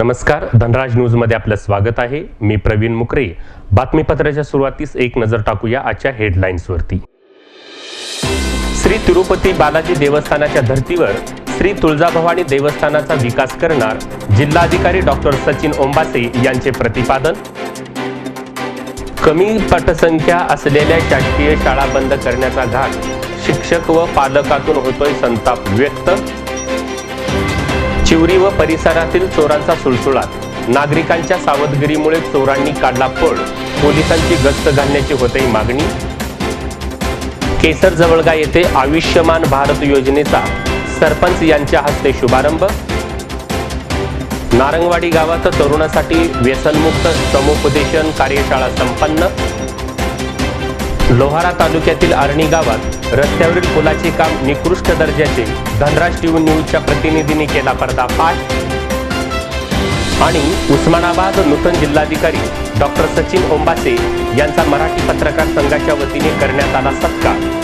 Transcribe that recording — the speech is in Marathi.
नमस्कार धनराज न्यूजमध्ये आपलं स्वागत आहे. मी प्रवीण मुकरे. बातमीपत्राच्या सुरुवातीस एक नजर टाकूया आजच्या हेडलाईन्सवरती श्री तिरुपती बालाजी देवस्थानाच्या धर्तीवर श्री तुळजाभवानी देवस्थानाचा विकास करणार जिल्हाधिकारी डॉक्टर सचिन ओंबासे यांचे प्रतिपादन. कमी पटसंख्या असलेल्या शासकीय शाळा बंद करण्याचा घाट शिक्षक व पालकातून होतोय संताप व्यक्त. चिवरी व परिसरातील चोरांचा सुळसुळाट नागरिकांच्या सावधगिरीमुळे चोरांनी काढला पळ पोलिसांची गस्त घालण्याची होते मागणी. केसर जवळगा येथे आयुष्यमान भारत योजनेचा सरपंच यांच्या हस्ते शुभारंभ. नारंगवाडी गावात तरुणासाठी व्यसनमुक्त समुपदेशन कार्यशाळा संपन्न. लोहारा तालुक्यातील आर्णी गावात रस्त्यावरील पुलाचे काम निकृष्ट दर्जाचे धनराज टीव्ही न्यूजच्या प्रतिनिधींनी केला पर्दाफाश. आणि उस्मानाबाद नूतन जिल्हाधिकारी डॉक्टर सचिन ओंबासे यांचा मराठी पत्रकार संघाच्या वतीने करण्यात आला सत्कार.